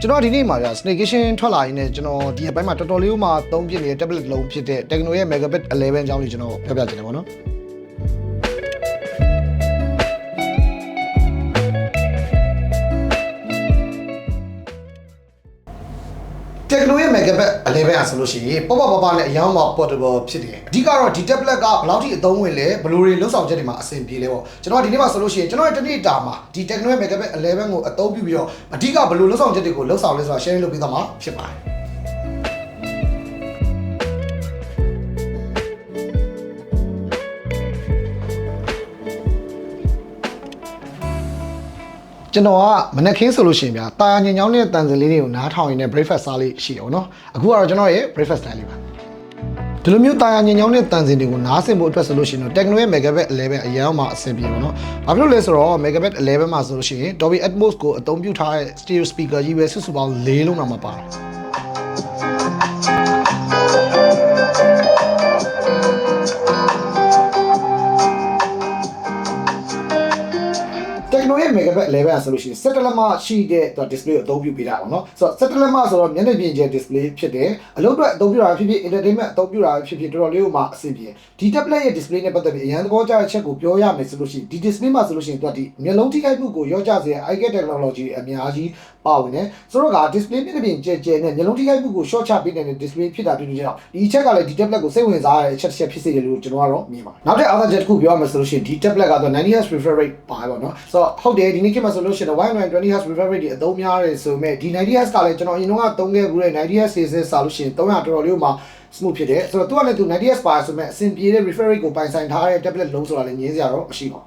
ကျွန်တော်ဒီနေ့မှာဗျာ snakation ထွက်လာရင်းနဲ့ကျွန်တော်ဒီအပိုင်းမှာတော်တော်လေးမှသုံးပြနေတဲ့ tablet လုံးဖြစ်တဲ့ Tecno ရဲ့ Megabit 11အကြောင်းလေးကျွန်တော်ပြောပြချင်တယ်ပေါ့နော် က်နိုရဲ့ Megabit 11อ่ะဆိုလို့ရှိရင်ပေါ့ပေါ့ပါပါနဲ့အရောင်းမှာ portable ဖြစ်တယ်အဓိကတော့ဒီ tablet ကဘယ်လောက်ထိအသုံးဝင်လဲဘယ်လိုတွေလုံဆောင်ချက်တွေမှာအဆင်ပြေလဲပေါ့ကျွန်တော်ဒီနေ့မှာဆိုလို့ရှိရင်ကျွန်တော်ရဲ့တနေ့တာမှာဒီ Tecno ရဲ့ Megabit 11ကိုအသုံးပြုပြီးတော့အဓိကဘယ်လိုလုံဆောင်ချက်တွေကိုလုံဆောင်လဲဆိုတာ sharing လုပ်ပေးသွားမှာဖြစ်ပါတယ် ကျွန်တော်ကမနက်ခင်းဆိုလို့ရှိရင်ဗျာတာယာညင်ညောင်းတဲ့တန်စင်လေးတွေကိုနားထောင်ရင်းနဲ့ breakfast စားလေးရှိတယ်ပေါ့နော်အခုကတော့ကျွန်တော်ရဲ့ breakfast time လေးပါဒီလိုမျိုးတာယာညင်ညောင်းတဲ့တန်စင်တွေကိုနားဆင်ဖို့အတွက်ဆိုလို့ရှိရင်တော့ Tecno ရဲ့ Megabit 11အရင်မှအဆင်ပြေပါတော့။ဘာဖြစ်လို့လဲဆိုတော့ Megabit 11မှာဆိုလို့ရှိရင် Dolby Atmos ကိုအသုံးပြုထားတဲ့ stereo speaker ကြီးပဲစုစုပေါင်း၄လုံးတော့မှာပါတယ်။ Megabit 11อ่ะဆိုလို့ရှိရင်7လက်မရှိတဲ့ display ကိုအသုံးပြုပေးတာပေါ့နော်ဆိုတော့7လက်မဆိုတော့မျက်နှာပြင်ကျဲ display ဖြစ်တယ်အလုပ်အတွက်အသုံးပြုတာဖြစ်ဖြစ် entertainment အသုံးပြုတာဖြစ်ဖြစ်တော်တော်လေးကိုမှအဆင်ပြေဒီ tablet ရဲ့ display နဲ့ပတ်သက်ပြီးအရန်သဘောကျတဲ့ချက်ကိုပြောရမယ်ဆိုလို့ရှိရင်ဒီ display မှာဆိုလို့ရှိရင်သူကဒီမျက်လုံးထိခိုက်မှုကိုရောကြစေတဲ့ eye technology တွေအများကြီးပါဝင်တယ်ဆိုတော့က display မျက်နှာပြင်ကျဲကျဲနဲ့မျက်လုံးထိခိုက်မှုကို short ချပေးနေတဲ့ display ဖြစ်တာဖြစ်လို့ကြောင့်ဒီအချက်ကလည်းဒီ tablet ကိုစိတ်ဝင်စားရတဲ့အချက်တစ်ချက်ဖြစ်စေတယ်လို့ကျွန်တော်ကတော့မြင်ပါတယ်နောက်ထပ် other jet တစ်ခုပြောရမယ်ဆိုလို့ရှိရင်ဒီ tablet ကတော့ 90Hz refresh rate ပါပါတော့ဆိုတော့ဟုတ်တယ်ဒီနေ့ခေတ်မှာဆိုလို့ရှိရင် 120Hz refresh rate ဒီအသုံးများတယ်ဆိုပေမဲ့ဒီ 90Hz ကလည်းကျွန်တော်အရင်ကသုံးခဲ့ဘူးတဲ့ 90Hz စေစစ်စားလို့ရှိရင်300တော်တော်လေးကိုမှ smooth ဖြစ်တယ်ဆိုတော့သူကလည်းသူ 90Hz ပါဆိုပေမဲ့အဆင်ပြေတဲ့ refresh rate ကိုပိုင်ဆိုင်ထားတဲ့ tablet လုံးဆိုတာလည်းငင်းစရာတော့မရှိပါဘူး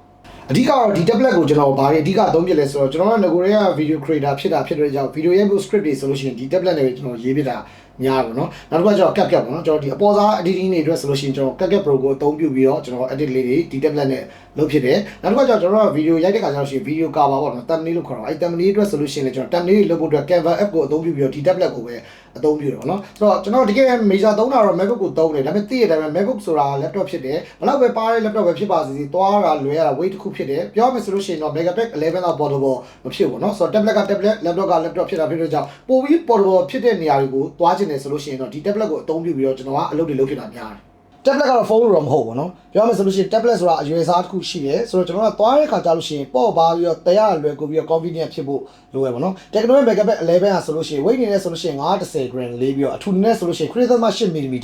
အဓိကတော့ဒီ tablet ကိုကျွန်တော်ဘာတွေအဓိကအသုံးပြလဲဆိုတော့ကျွန်တော်ကငကိုရဲက video creator ဖြစ်တာဖြစ်တဲ့ကြောင့် video ရဲ့ script တွေဆိုလို့ရှိရင်ဒီ tablet နဲ့ပဲကျွန်တော်ရေးပြတာများပါတော့နောက်တစ်ခါကျတော့ cap cap ပေါ့နော်ကျွန်တော်ဒီအပေါ်စား editing တွေအတွက်ဆိုလို့ရှိရင်ကျွန်တော် cap cap pro ကိုအသုံးပြုပြီးတော့ကျွန်တော် edit လေးတွေဒီ tablet နဲ့လုပ်ဖြစ်တယ်နောက်တစ်ခါကျတော့ကျွန်တော်က video ရိုက်တဲ့ခါကျတော့ရှိရင် video cover ပေါ့နော် thumbnail လို့ခေါ်တော့အဲ thumbnail အတွက်ဆိုလို့ရှိရင်လည်းကျွန်တော် thumbnail တွေလုပ်ဖို့အတွက် Canva app ကိုအသုံးပြုပြီးတော့ဒီ tablet ကိုပဲအသုံးပြုတယ်ပေါ့နော်ဆိုတော့ကျွန်တော်တကယ် major သုံးတာတော့ MacBook ကိုသုံးတယ်ဒါပေမဲ့သိရတဲ့အတိုင်းပဲ MacBook ဆိုတာ laptop ဖြစ်တယ်ဘလောက်ပဲပါတဲ့ laptop ပဲဖြစ်ပါစေသွားတာလွယ်ရတာ weight တစ်ခုဖြစ်တယ်ပြောမယ်ဆိုလို့ရှိရင်တော့ Megabit 11တော့ portable မဖြစ်ဘူးเนาะဆိုတော့ tablet က tablet laptop က laptop ဖြစ်တာဖြစ်တဲ့ကြောင့်ပိုပြီး portable ဖြစ်တဲ့နေရာတွေကိုသွား ချင်တယ်ဆိုလို့ရှိရင်တော့ဒီ tablet ကိုအသုံးပြုပြီးတော့ကျွန်တော်ကအလုပ်တွေလုပ်ဖြစ်တာများတယ် tablet ကတော့ဖုန်းလို့တော့မဟုတ်ဘူးเนาะပြောမယ်ဆိုလို့ရှိရင် tablet ဆိုတာအရွယ်စားတစ်ခုရှိတယ်ဆိုတော့ကျွန်တော်ကသွားတဲ့ခါကြာလို့ရှိရင်ပေါ့ပါပြီးတော့တရားလွယ်ကူပြီးတော့ convenient ဖြစ်ဖို့လိုရပါတော့ Tecno Megabit 11อ่ะဆိုလို့ရှိရင် weight နေနဲ့ဆိုလို့ရှိရင်910 gram လေးပြီးတော့အထူနေနဲ့ဆိုလို့ရှိရင် 3.8 mm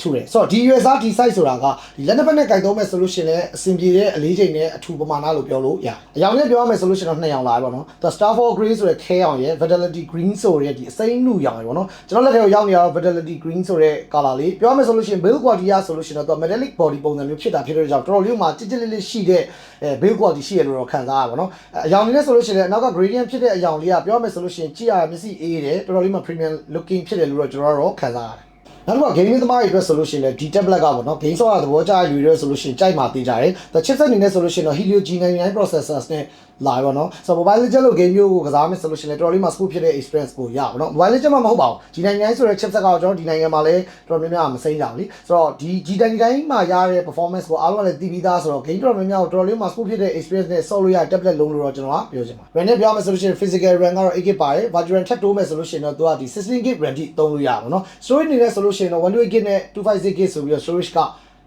ထူတယ်ဆိုတော့ဒီ US ဒီ size ဆိုတာကဒီလက်နှစ်ဖက်နဲ့ကြိုက်သုံးမဲ့ဆိုလို့ရှိရင်လည်းအဆင်ပြေတဲ့အလေးချိန်နဲ့အထူပမာဏလို့ပြောလို့ရတယ်အရောင်နဲ့ပြောရမယ်ဆိုလို့ရှိရင်တော့နှစ်ရောင်လာပြီပေါ့နော်သူ Starfall Grey ဆိုတဲ့ခဲရောင်ရဲ့ Vitality Green ဆိုတဲ့ဒီအစိမ်းနုရောင်ရေပေါ့နော်ကျွန်တော်လက်ထဲကိုရောက်နေရတော့ Vitality Green ဆိုတဲ့ color လေးပြောရမယ်ဆိုလို့ရှိရင် build quality ရဆိုလို့ရှိရင်တော့သူ metallic body ပုံစံမျိုးဖြစ်တာဖြစ်တဲ့ကြောင့်တော်တော်လေးမှကြစ်ကြစ်လေးလေးရှိတဲ့အဲ build quality ရှိရလို့တော့ခံစားရပါတော့အရောင်လေးနဲ့ဆိုလို့ရှိရင်လည်းအနောက်က gradient ဖြစ်တဲ့အရောင်လေးကပြောရမယ်ဆိုလို့ရှိရင်ကြည့်ရမျက်စိအေးတယ်တော်တော်လေးမှ premium looking ဖြစ်တယ်လို့တော့ကျွန်တော်တို့ခံစားရတယ် နောက်တစ်ခါ gaming သမားတွေအတွက်ဆိုလို့ရှိရင်လည်းဒီ tablet ကပေါ့နော် game software သဘောကျယူရဲဆိုလို့ရှိရင်ကြိုက်မှသိကြတယ်။ the chipset အနေနဲ့ဆိုလို့ရှိရင်တော့ Helio G99 processors နဲ့ လာပါတော့။ဆိုတော့ mobile legend လို့ game မျိုးကိုကစားမယ်ဆိုလို့ရှိရင်လည်းတော်တော်လေးမှ smooth ဖြစ်တဲ့ experience ကိုရပါတော့။ mobile legend မှမဟုတ်ပါဘူး။ G99 ဆိုတဲ့ chipset ကတော့ကျွန်တော်ဒီနိုင်ငံမှာလည်းတော်တော်များများမစိမ့်ကြဘူးလी။ဆိုတော့ဒီ G99 မှာရတဲ့ performance ကိုအားလုံးကလည်းသိပြီးသားဆိုတော့ game တော်တော်များများကိုတော်တော်လေးမှ smooth ဖြစ်တဲ့ experience နဲ့ဆော့လို့ရတဲ့ tablet လုံးလို့တော့ကျွန်တော်ကပြောချင်ပါတယ်။ RAM နဲ့ပြောမယ်ဆိုလို့ရှိရင် physical RAM ကတော့ 8GB ပါတယ်။ virtual RAM ထပ်တိုးမယ်ဆိုလို့ရှိရင်တော့သူကဒီ 16GB RAM ထိသုံးလို့ရပါတော့။ storage အနေနဲ့ဆိုလို့ရှိရင်တော့ 128GB နဲ့ 256GB ဆိုပြီးတော့ storage က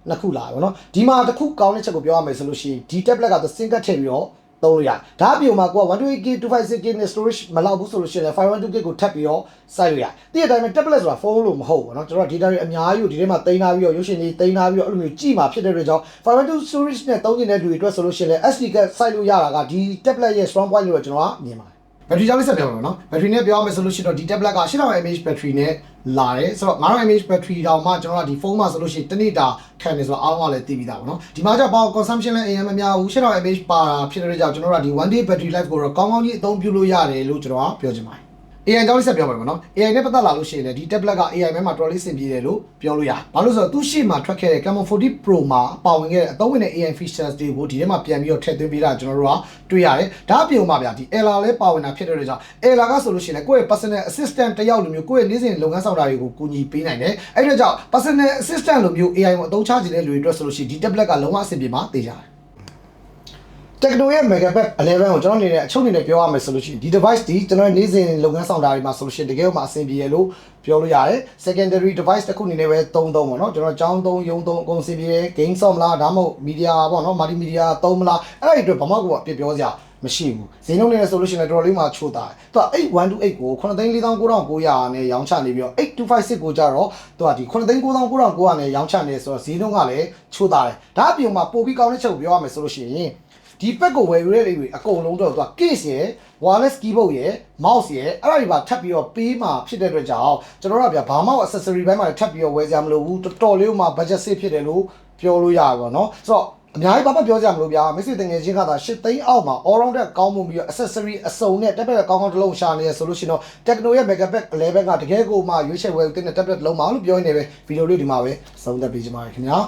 နှစ်ခုလာပါတော့။ဒီမှာတစ်ခုကောင်းတဲ့ချက်ကိုပြောရမယ်ဆိုလို့ရှိရင်ဒီ tablet က the sync ထည့်ပြီးတော့ သုံးလို့ရဒါအပြင်မှာကိုက 128GB 256GB နဲ့ storage မလောက်ဘူးဆိုလို့ရှိရင်လည်း 512GB ကိုထပ်ပြီးတော့စိုက်လို့ရတည့်တဲ့အတိုင်းပဲ tablet ဆိုတာဖုန်းလို့မဟုတ်ဘူးเนาะကျွန်တော် data တွေအများကြီးကိုဒီထဲမှာတင်ထားပြီးတော့ရုပ်ရှင်တွေတင်ထားပြီးတော့အဲ့လိုမျိုးကြည့်မှာဖြစ်တဲ့အတွက်ကြောင့် 512 storage နဲ့သုံးနေတဲ့လူတွေအတွက်ဆိုလို့ရှိရင်လည်း SD ကစိုက်လို့ရတာကဒီ tablet ရဲ့ strong point လို့တော့ကျွန်တော်ကမြင်ပါတယ် ဘက်ထရီကြောင့်လေးဆက်ပြောမှာနော်ဘက်ထရီနဲ့ပြောရမယ်ဆိုလို့ရှိရင်တော့ဒီ tablet က 8000 mAh ဘက်ထရီနဲ့လာတယ်ဆိုတော့9000 mAh ဘက်ထရီတောင်မှကျွန်တော်ကဒီဖုန်းမှာဆိုလို့ရှိရင်တစ်နေ့တာခံနေဆိုတော့အားလုံးကလည်းသိပြီးသားပါနော်ဒီမှာကျ power consumption လည်းအရင်မများဘူး8000 mAh ပါတာဖြစ်တဲ့ကြောင့်ကျွန်တော်တို့ကဒီ one day battery life ကိုတော့ကောင်းကောင်းကြီးအသုံးပြုလို့ရတယ်လို့ကျွန်တော်ကပြောချင်ပါတယ် AI ကြောင့်လေးဆက်ပြောပါမယ်နော် AI နဲ့ပတ်သက်လာလို့ရှိရင်လည်းဒီ tablet က AI ဘက်မှာတော်တော်လေးဆင်ပြေတယ်လို့ပြောလို့ရဘာလို့ဆိုတော့သူ့ရှေ့မှာထွက်ခဲ့တဲ့ Camon 40 Pro မှာပါဝင်ခဲ့တဲ့အသုံးဝင်တဲ့ AI features တွေကိုဒီထဲမှာပြန်ပြီးတော့ထည့်သွင်းပေးတာကျွန်တော်တို့ကတွေ့ရတယ်ဒါအပြင်မှာဗျာဒီ Ella လည်းပါဝင်တာဖြစ်တဲ့အတွက်ကြောင့် Ella ကဆိုလို့ရှိရင်လည်းကိုယ့်ရဲ့ personal assistant တယောက်လိုမျိုးကိုယ့်ရဲ့နေ့စဉ်လုပ်ငန်းဆောင်တာတွေကိုကူညီပေးနိုင်တယ်အဲ့ဒီတော့ကြောင့် personal assistant လိုမျိုး AI ကိုအသုံးချခြင်းတဲ့လူတွေအတွက်ဆိုလို့ရှိရင်ဒီ tablet ကလုံးဝအဆင်ပြေမှာသိကြတယ် Tecno ရဲ့ Megapack 11ကိုကျွန်တော်အနေနဲ့အချုပ်အနေနဲ့ပြောရမယ်ဆိုလို့ရှိရင်ဒီ device ဒီကျွန်တော်နေ့စဉ်လုပ်ငန်းဆောင်တာတွေမှာဆိုလို့ရှိရင်တကယ်လို့မှအဆင်ပြေရလို့ပြောလို့ရတယ် secondary device တစ်ခုအနေနဲ့ပဲသုံးသုံးပေါ့နော်ကျွန်တော်ចောင်းသုံးရုံသုံးအကုန်အဆင်ပြေတယ် game ဆော့မလားဒါမှမဟုတ် media ပေါ့နော် multi media သုံးမလားအဲ့ဒီအတွက်ဘာမှကိုအပြစ်ပြောစရာမရှိဘူးဈေးနှုန်းနဲ့ဆိုလို့ရှိရင်လည်းတော်တော်လေးမှချိုးတာတယ်သူက8128ကို9,49,900နဲ့ရောင်းချနေပြီးတော့8256ကိုကြတော့သူကဒီ9,99,900နဲ့ရောင်းချနေဆိုတော့ဈေးနှုန်းကလည်းချိုးတာတယ်ဒါအပြင်မှာပို့ပြီးကောင်းတဲ့ချက်ကိုပြောရမယ်ဆိုလို့ရှိရင် ဒီပက်ကိုဝယ်ယူတဲ့လူတွေအကုန်လုံးတော့သူက case ရယ် wireless keyboard ရယ် mouse ရယ်အဲ့ဒါတွေပါထပ်ပြီးတော့ပေးမှာဖြစ်တဲ့အတွက်ကြောင့်ကျွန်တော်တို့ကဗျာဘာမှ accessory ဘက်မှာထပ်ပြီးတော့ဝယ်ကြမလို့ဘူးတော်တော်လေးမှ budget save ဖြစ်တယ်လို့ပြောလို့ရပါတော့เนาะဆိုတော့အများကြီးဘာမှပြောကြမလို့ဗျာမိတ်ဆွေတငယ်ချင်းကသာ၈သိန်းအောက်မှာ all round တက်ကောင်းမှုပြီးတော့ accessory အစုံနဲ့ tablet ကောင်းကောင်းတစ်လုံးရှာနေရဆိုလို့ရှိရင်တော့ Tecno ရဲ့ Megapack 11ကတကယ်ကိုမှရွေးချယ်ဝယ်တင်တဲ့ tablet တစ်လုံးပါလို့ပြောနေပဲဗီဒီယိုလေးဒီမှာပဲဆုံးသက်ပေးကြပါမယ်ခင်ဗျာ